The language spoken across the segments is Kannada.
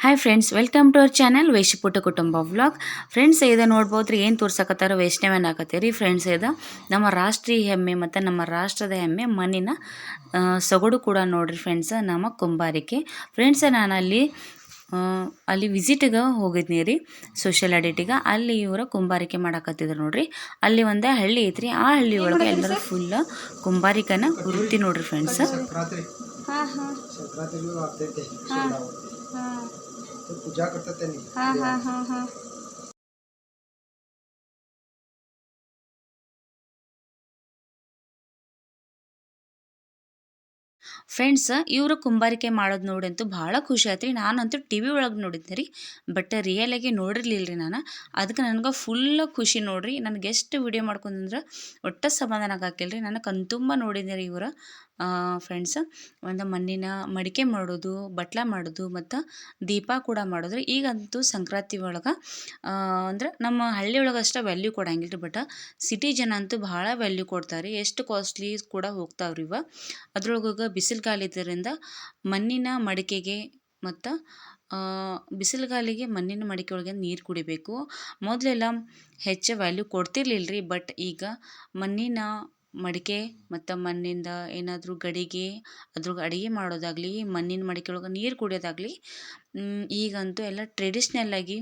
Hi friends welcome to our channel ವೇಷಪುಟ ಕುಟುಂಬ ವ್ಲಾಗ್ ಫ್ರೆಂಡ್ಸ್ ಇದು ನೋಡ್ಬೋದ್ರಿ ಏನು ತೋರ್ಸಕತ್ತಾರ ವೈಷ್ಣವನ ಹಾಕತ್ತೀರಿ ಫ್ರೆಂಡ್ಸ್ ಇದು ನಮ್ಮ ರಾಷ್ಟ್ರೀಯ ಹೆಮ್ಮೆ ಮತ್ತು ನಮ್ಮ ರಾಷ್ಟ್ರದ ಹೆಮ್ಮೆ ಮಣ್ಣಿನ ಸೊಗಡು ಕೂಡ ನೋಡ್ರಿ ಫ್ರೆಂಡ್ಸ್ ನಮ್ಮ ಕುಂಬಾರಿಕೆ. ಫ್ರೆಂಡ್ಸ್ ನಾನು ಅಲ್ಲಿ ಅಲ್ಲಿ ವಿಸಿಟ್ಗೆ ಹೋಗಿದ್ನಿ ರೀ ಸೋಷಿಯಲ್ ಅಡಿಟಿಗೆ ಅಲ್ಲಿ ಇವರು ಕುಂಬಾರಿಕೆ ಮಾಡಾಕತ್ತಿದ್ರು ನೋಡ್ರಿ. ಅಲ್ಲಿ ಒಂದು ಹಳ್ಳಿ ಐತ್ರಿ. ಆ ಹಳ್ಳಿ ಒಳಗೆ ಎಲ್ಲರೂ ಫುಲ್ ಕುಂಬಾರಿಕನ ಗುರುತಿ ನೋಡ್ರಿ ಫ್ರೆಂಡ್ಸ್ ಹಾಂ ಹಾಂ. हा संक्रांति में आप देते हैं हाँ। सोलह वो। हा तो पूजा करते थे नहीं हा हा हा हा ಫ್ರೆಂಡ್ಸ್ ಇವರು ಕುಂಬಾರಿಕೆ ಮಾಡೋದು ನೋಡಂತೂ ಭಾಳ ಖುಷಿ ಆಯ್ತು ರೀ ನಾನಂತೂ ಟಿ ವಿ ಒಳಗೆ ನೋಡಿದ್ದೆ ರೀ ಬಟ್ ರಿಯಲಾಗಿ ನೋಡಿರ್ಲಿಲ್ಲ ರೀ ನಾನು ಅದಕ್ಕೆ ನನಗೆ ಫುಲ್ ಖುಷಿ ನೋಡ್ರಿ ನನಗೆ ಎಷ್ಟು ವಿಡಿಯೋ ಮಾಡ್ಕೊಂಡ್ರೆ ಒಟ್ಟ ಸಮಾಧಾನ ಆಗಾಕಿಲ್ಲ ರೀ ನಾನು ಕಣ್ತುಂಬ ನೋಡಿದ್ದೆ ರೀ ಇವರ ಫ್ರೆಂಡ್ಸ್ ಒಂದು ಮಣ್ಣಿನ ಮಡಿಕೆ ಮಾಡೋದು, ಬಟ್ಲ ಮಾಡೋದು ಮತ್ತು ದೀಪ ಕೂಡ ಮಾಡಿದ್ರು. ಈಗಂತೂ ಸಂಕ್ರಾಂತಿ ಒಳಗೆ ಅಂದ್ರೆ ನಮ್ಮ ಹಳ್ಳಿ ಒಳಗೆ ಅಷ್ಟೇ ವ್ಯಾಲ್ಯೂ ಕೊಡಂಗಿಲ್ಲ ರೀ ಬಟ್ ಸಿಟಿ ಜನ ಅಂತೂ ಭಾಳ ವ್ಯಾಲ್ಯೂ ಕೊಡ್ತಾರೆ. ರೀ ಎಷ್ಟು ಕಾಸ್ಟ್ಲಿ ಕೂಡ ಹೋಗ್ತಾವ್ರಿ ಇವ. ಅದ್ರೊಳಗೆ ಬಿಸಿಲುಗಾಲಿದ್ದರಿಂದ ಮಣ್ಣಿನ ಮಡಿಕೆಗೆ ಮತ್ತು ಬಿಸಿಲುಗಾಲಿಗೆ ಮಣ್ಣಿನ ಮಡಿಕೆ ಒಳಗೆ ನೀರು ಕುಡಿಬೇಕು. ಮೊದಲೆಲ್ಲ ಹೆಚ್ಚು ವ್ಯಾಲ್ಯೂ ಕೊಡ್ತಿರ್ಲಿಲ್ಲ ರೀ ಬಟ್ ಈಗ ಮಣ್ಣಿನ ಮಡಿಕೆ ಮತ್ತು ಮಣ್ಣಿಂದ ಏನಾದರೂ ಗಡಿಗೆ ಅದ್ರಾಗ ಅಡುಗೆ ಮಾಡೋದಾಗಲಿ, ಮಣ್ಣಿನ ಮಡಿಕೆ ಒಳಗೆ ನೀರು ಕುಡಿಯೋದಾಗಲಿ ಈಗಂತೂ ಎಲ್ಲ ಟ್ರೆಡಿಷ್ನಲ್ ಆಗಿ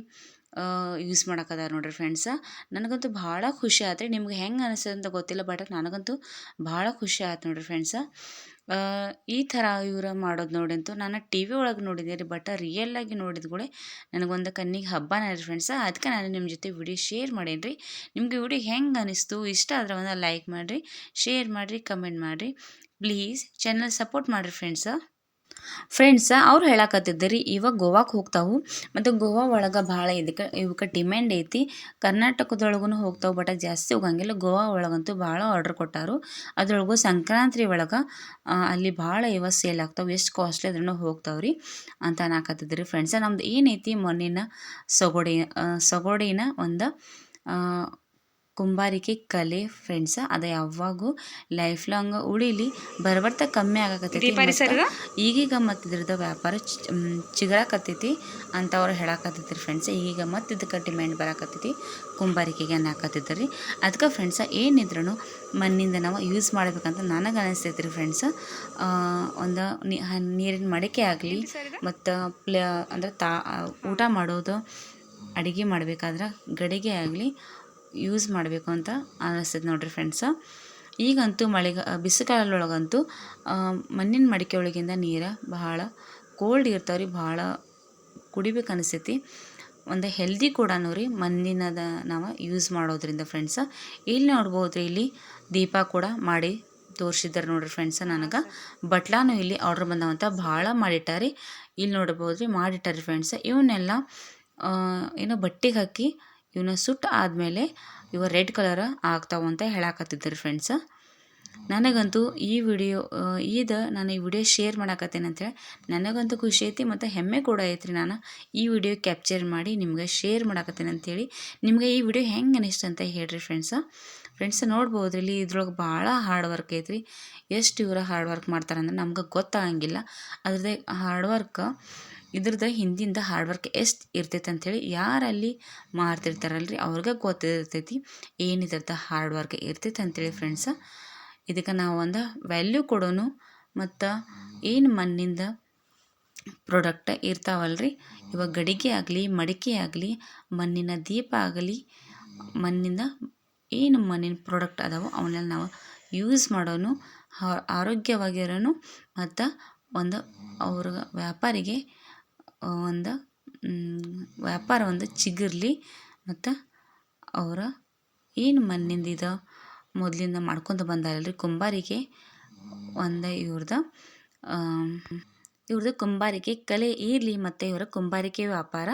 ಯೂಸ್ ಮಾಡಕತ್ತಾರ ನೋಡ್ರಿ ಫ್ರೆಂಡ್ಸ ನನಗಂತೂ ಭಾಳ ಖುಷಿ ಆತು ರೀ ನಿಮ್ಗೆ ಹೆಂಗೆ ಅಂತ ಗೊತ್ತಿಲ್ಲ ಬಟ್ ನನಗಂತೂ ಭಾಳ ಖುಷಿ ಆಯ್ತು ನೋಡ್ರಿ ಫ್ರೆಂಡ್ಸ ಈ ಥರ ಇವ್ರು ಮಾಡೋದು ನೋಡಂತೂ ನಾನು ಟಿ ವಿ ಒಳಗೆ ನೋಡಿದ್ದೆ ರೀ ಬಟ್ ರಿಯಲ್ಲಾಗಿ ನೋಡಿದ ಕೂಡ ನನಗೊಂದು ಕಣ್ಣಿಗೆ ಹಬ್ಬನೇ ರೀ ಫ್ರೆಂಡ್ಸ ಅದಕ್ಕೆ ನಾನು ನಿಮ್ಮ ಜೊತೆ ವಿಡಿಯೋ ಶೇರ್ ಮಾಡೇನಿ ರೀ. ನಿಮಗೆ ವಿಡಿಯೋ ಹೆಂಗೆ ಅನಿಸ್ತು? ಇಷ್ಟ ಆದ್ರೆ ಒಂದು ಲೈಕ್ ಮಾಡಿರಿ ಶೇರ್ ಮಾಡಿರಿ ಕಮೆಂಟ್ ಮಾಡಿರಿ. ಪ್ಲೀಸ್ ಚಾನಲ್ ಸಪೋರ್ಟ್ ಮಾಡಿರಿ ಫ್ರೆಂಡ್ಸ ಫ್ರೆಂಡ್ಸ ಅವ್ರು ಹೇಳಕತ್ತಿದ್ದರಿ, ಇವಾಗ ಗೋವಾಕ್ಕೆ ಹೋಗ್ತಾವು, ಮತ್ತು ಗೋವಾ ಒಳಗೆ ಭಾಳ ಇದಕ್ಕೆ ಇವಕ್ಕೆ ಡಿಮ್ಯಾಂಡ್ ಐತಿ. ಕರ್ನಾಟಕದೊಳಗೂ ಹೋಗ್ತಾವೆ ಬಟ್ ಜಾಸ್ತಿ ಹೋಗಂಗಿಲ್ಲ. ಗೋವಾ ಒಳಗಂತೂ ಭಾಳ ಆರ್ಡ್ರ್ ಕೊಟ್ಟಾರು. ಅದ್ರೊಳಗೂ ಸಂಕ್ರಾಂತಿ ಒಳಗೆ ಅಲ್ಲಿ ಭಾಳ ಇವ ಸೇಲ್ ಆಗ್ತಾವೆ. ಎಷ್ಟು ಕಾಸ್ಟ್ಲಿ ಅದ್ರೂ ಹೋಗ್ತಾವೆ ರೀ ಅಂತ ಅನ್ನಕತ್ತಿದ್ರಿ ಫ್ರೆಂಡ್ಸ ನಮ್ದು ಏನೈತಿ ಮಣ್ಣಿನ ಸಗೋಡಿ ಸಗೋಡಿನ ಒಂದು ಕುಂಬಾರಿಕೆ ಕಲೆ ಫ್ರೆಂಡ್ಸ್ ಅದ ಯಾವಾಗೂ ಲೈಫ್ ಲಾಂಗ್ ಉಳಿಲಿ ಬರ್ಬರ್ತಾ ಕಮ್ಮಿ ಆಗಕತ್ತೈತಿ ಈಗೀಗ ಮತ್ತು ಇದ್ರದ್ದು ವ್ಯಾಪಾರ ಚ್- ಮ್, ಚಿಗರಾಕತ್ತೈತಿ ಅಂತ ಅವ್ರು ಹೇಳಕತ್ತೈತಿ ಫ್ರೆಂಡ್ಸ್ ಈಗೀಗ ಮತ್ತೆ ಇದಕ್ಕೆ ಡಿಮ್ಯಾಂಡ್ ಬರಾಕತ್ತೈತಿ ಕುಂಬಾರಿಕೆಗೆ ಅನ್ನಕತ್ತಿದ್ರಿ ಅದಕ್ಕೆ ಫ್ರೆಂಡ್ಸ ಏನಿದ್ರು ಮಣ್ಣಿಂದ ನಾವು ಯೂಸ್ ಮಾಡ್ಬೇಕಂತ ನನಗೆ ಅನಿಸ್ತೈತಿ ರೀ ಫ್ರೆಂಡ್ಸ್ ಒಂದು ನೀರಿನ ಮಡಿಕೆ ಆಗಲಿ ಮತ್ತು ಪ್ಲ ಅಂದ್ರೆ ತಾ ಊಟ ಮಾಡೋದು ಅಡುಗೆ ಮಾಡಬೇಕಾದ್ರೆ ಗಡಿಗೆ ಆಗಲಿ ಯೂಸ್ ಮಾಡಬೇಕು ಅಂತ ಅನಿಸ್ತೈತೆ ನೋಡಿರಿ ಫ್ರೆಂಡ್ಸ ಈಗಂತೂ ಮಳೆಗ ಬಿಸಿಗಾಲೊಳಗಂತೂ ಮಣ್ಣಿನ ಮಡಿಕೆ ಒಳಗಿಂದ ನೀರು ಬಹಳ ಕೋಲ್ಡ್ ಇರ್ತಾವೆ ರೀ ಭಾಳ ಕುಡಿಬೇಕು ಅನಿಸ್ತೈತಿ ಒಂದು ಹೆಲ್ದಿ ಕೂಡ ರೀ ಮಣ್ಣಿನದ ನಾವು ಯೂಸ್ ಮಾಡೋದ್ರಿಂದ ಫ್ರೆಂಡ್ಸ ಇಲ್ಲಿ ನೋಡ್ಬೋದು ರೀ ಇಲ್ಲಿ ದೀಪ ಕೂಡ ಮಾಡಿ ತೋರಿಸಿದ್ದಾರೆ ನೋಡ್ರಿ ಫ್ರೆಂಡ್ಸ ನನಗೆ. ಬಟ್ಲಾನು ಇಲ್ಲಿ ಆರ್ಡ್ರ್ ಬಂದವಂತ ಭಾಳ ಮಾಡಿಟ್ಟಾರಿ. ಇಲ್ಲಿ ನೋಡ್ಬೋದು ರೀ ಮಾಡಿಟ್ಟಾರಿ ಫ್ರೆಂಡ್ಸ ಇವನ್ನೆಲ್ಲ ಏನೋ ಬಟ್ಟೆಗೆ ಹಾಕಿ ಇವನ್ನ ಸುಟ್ಟು ಆದಮೇಲೆ ಇವ ರೆಡ್ ಕಲರ್ ಆಗ್ತಾವ ಅಂತ ಹೇಳಾಕತ್ತಿದ್ದರು ಫ್ರೆಂಡ್ಸ್ ನನಗಂತೂ ಈ ವಿಡಿಯೋ ಇದು ನಾನು ಈ ವಿಡಿಯೋ ಶೇರ್ ಮಾಡಾಕತ್ತೇನೆ ಅಂತೇಳಿ ನನಗಂತೂ ಖುಷಿ ಐತಿ ಮತ್ತು ಹೆಮ್ಮೆ ಕೂಡ ಐತ್ರಿ ನಾನು ಈ ವಿಡಿಯೋ ಕ್ಯಾಪ್ಚರ್ ಮಾಡಿ ನಿಮ್ಗೆ ಶೇರ್ ಮಾಡಾಕತ್ತೇನೆ ಅಂತೇಳಿ ನಿಮ್ಗೆ ಈ ವಿಡಿಯೋ ಹೆಂಗೆ ಅನಿಸ್ತು ಅಂತ ಹೇಳ್ರಿ ಫ್ರೆಂಡ್ಸ ಫ್ರೆಂಡ್ಸ್ ನೋಡ್ಬೋದು ಇಲ್ಲಿ ಇದ್ರೊಳಗೆ ಭಾಳ ಹಾರ್ಡ್ ವರ್ಕ್ ಐತ್ರಿ. ಎಷ್ಟು ಇವರ ಹಾರ್ಡ್ ವರ್ಕ್ ಮಾಡ್ತಾರಂದ್ರೆ ನಮ್ಗೆ ಗೊತ್ತಾಗಂಗಿಲ್ಲ. ಅದ್ರದ್ದೇ ಹಾರ್ಡ್ ವರ್ಕ್ ಇದ್ರದ್ದು ಹಿಂದಿಂದ ಹಾರ್ಡ್ ವರ್ಕ್ ಎಷ್ಟು ಇರ್ತೈತೆ ಅಂಥೇಳಿ ಯಾರಲ್ಲಿ ಮಾರ್ತಿರ್ತಾರಲ್ರಿ ಅವ್ರಿಗೆ ಗೊತ್ತಿರ್ತೈತಿ ಏನಿದ್ರದ್ದು ಹಾರ್ಡ್ ವರ್ಕ್ ಇರ್ತೈತೆ ಅಂಥೇಳಿ ಫ್ರೆಂಡ್ಸ ಇದಕ್ಕೆ ನಾವು ಒಂದು ವ್ಯಾಲ್ಯೂ ಕೊಡೋನು ಮತ್ತು ಏನು ಮಣ್ಣಿಂದ ಪ್ರಾಡಕ್ಟ್ ಇರ್ತಾವಲ್ರಿ? ಇವಾಗ ಗಡಿಗೆ ಆಗಲಿ, ಮಡಿಕೆ ಆಗಲಿ, ಮಣ್ಣಿನ ದೀಪ ಆಗಲಿ, ಮಣ್ಣಿಂದ ಏನು ಮಣ್ಣಿನ ಪ್ರಾಡಕ್ಟ್ ಅದಾವೋ ಅವನ್ನೆಲ್ಲ ನಾವು ಯೂಸ್ ಮಾಡೋನು ಆರೋಗ್ಯವಾಗಿರೋನು ಮತ್ತು ಒಂದು ಅವ್ರ ವ್ಯಾಪಾರಿಗೆ ಒಂದು ವ್ಯಾಪಾರ ಒಂದು ಚಿಗುರ್ಲಿ ಮತ್ತು ಅವರ ಏನು ಮಣ್ಣಿಂದ ಇದು? ಮೊದಲಿಂದ ಮಾಡ್ಕೊತ ಬಂದಾರಲ್ರಿ ಕುಂಬಾರಿಕೆ ಒಂದು ಇವ್ರದ್ದು ಇವ್ರದ್ದು ಕುಂಬಾರಿಕೆ ಕಲೆ ಇರಲಿ ಮತ್ತು ಇವರ ಕುಂಬಾರಿಕೆ ವ್ಯಾಪಾರ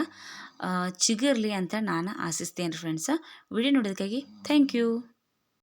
ಚಿಗುರಲಿ ಅಂತ ನಾನು ಆಶಿಸ್ತೇನೆ ಫ್ರೆಂಡ್ಸ ವಿಡಿಯೋ ನೋಡೋದಕ್ಕಾಗಿ ಥ್ಯಾಂಕ್ ಯು